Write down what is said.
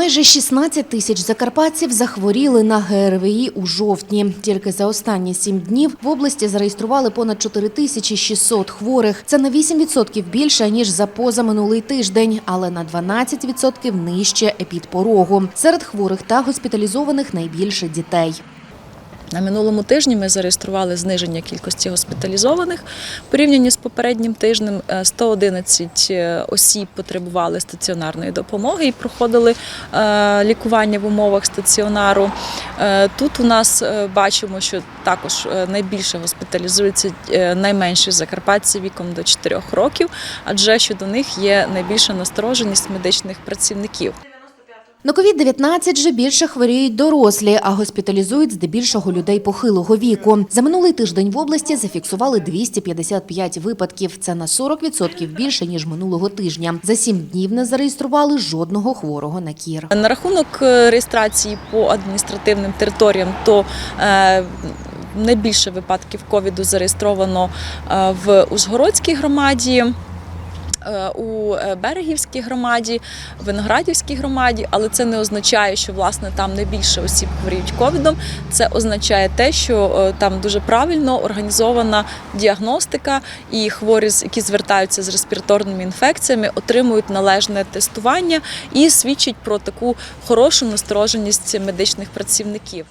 Майже 16 тисяч закарпатців захворіли на ГРВІ у жовтні. Тільки за останні сім днів в області зареєстрували понад 4600 хворих. Це на 8% більше, ніж за позаминулий тиждень, але на 12% нижче епідпорогу. Серед хворих та госпіталізованих найбільше дітей. На минулому тижні ми зареєстрували зниження кількості госпіталізованих. В порівнянні з попереднім тижнем е, 111 е, осіб потребували стаціонарної допомоги і проходили е, лікування в умовах стаціонару. Е, Тут у нас е, бачимо, що також е, найбільше госпіталізуються е, найменші закарпатці віком до 4 років, адже щодо них є найбільша настороженість медичних працівників. На COVID-19 же більше хворіють дорослі, а госпіталізують здебільшого людей похилого віку. За минулий тиждень в області зафіксували 255 випадків. Це на 40% більше, ніж минулого тижня. За сім днів не зареєстрували жодного хворого на кір. На рахунок е, реєстрації по адміністративним територіям, то е, найбільше випадків ковіду зареєстровано е, в Ужгородській громаді. Е, У е, Берегівській громаді, Виноградівській громаді, але це не означає, що власне там найбільше осіб хворіють ковідом. Це означає те, що е, там дуже правильно організована діагностика, і хворі, які звертаються з респіраторними інфекціями, отримують належне тестування і свідчить про таку хорошу настороженість медичних працівників.